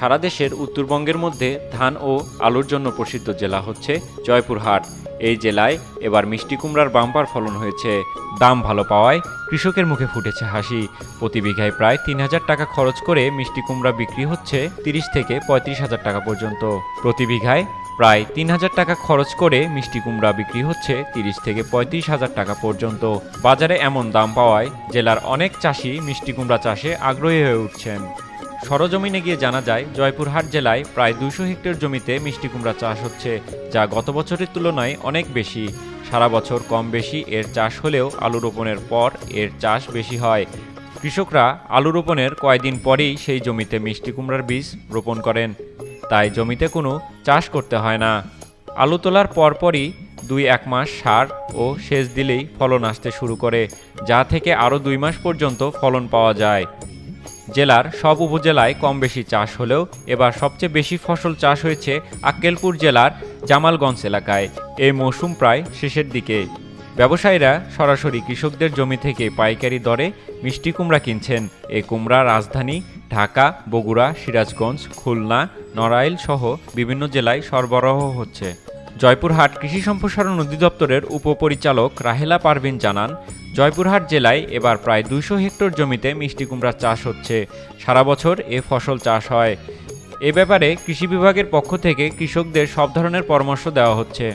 সারা দেশের উত্তরবঙ্গের মধ্যে ধান ও আলুর জন্য প্রসিদ্ধ জেলা হচ্ছে জয়পুরহাট। এই জেলায় এবার মিষ্টি কুমড়ার বাম্পার ফলন হয়েছে। দাম ভালো পাওয়ায় কৃষকের মুখে ফুটেছে হাসি। প্রতি বিঘায় প্রায় তিন হাজার টাকা খরচ করে মিষ্টি কুমড়া বিক্রি হচ্ছে তিরিশ থেকে পঁয়ত্রিশ হাজার টাকা পর্যন্ত। প্রতি বিঘায় প্রায় তিন হাজার টাকা খরচ করে মিষ্টি কুমড়া বিক্রি হচ্ছে তিরিশ থেকে পঁয়ত্রিশ হাজার টাকা পর্যন্ত। বাজারে এমন দাম পাওয়ায় জেলার অনেক চাষি মিষ্টি কুমড়া চাষে আগ্রহী হয়ে উঠছেন। সরজমিনে গিয়ে জানা যায়, জয়পুরহাট জেলায় প্রায় দুশো হেক্টর জমিতে মিষ্টি কুমড়া চাষ হচ্ছে, যা গত বছরের তুলনায় অনেক বেশি। সারা বছর কম বেশি এর চাষ হলেও আলু রোপণের পর এর চাষ বেশি হয়। কৃষকরা আলু রোপণের কয়েকদিন পরেই সেই জমিতে মিষ্টি কুমড়ার বীজ রোপণ করেন। তাই জমিতে কোনো চাষ করতে হয় না। আলু তোলার পরপরই দুই এক মাস সার ও সেচ দিলেই ফলন আসতে শুরু করে, যা থেকে আরও দুই মাস পর্যন্ত ফলন পাওয়া যায়। জেলার সব উপজেলায় কম বেশি চাষ হলেও এবার সবচেয়ে বেশি ফসল চাষ হয়েছে আক্কেলপুর জেলার জামালগঞ্জ এলাকায়। এই মৌসুম প্রায় শেষের দিকে। ব্যবসায়ীরা সরাসরি কৃষকদের জমি থেকে পাইকারি দরে মিষ্টি কুমড়া কিনছেন। এই কুমড়া রাজধানী, ঢাকা, বগুড়া, সিরাজগঞ্জ, খুলনা, নড়াইল সহ বিভিন্ন জেলায় সরবরাহ হচ্ছে। জয়পুরহাট কৃষি সম্প্রসারণ অধিদপ্তরের উপপরিচালক রাহেলা পারভিন জানান, জয়পুরহাট জেলায় এবার প্রায় দুশো হেক্টর জমিতে মিষ্টি কুমড়ার চাষ হচ্ছে। সারা বছর এ ফসল চাষ হয়। এ ব্যাপারে কৃষি বিভাগের পক্ষ থেকে কৃষকদের সব ধরনের পরামর্শ দেওয়া হচ্ছে।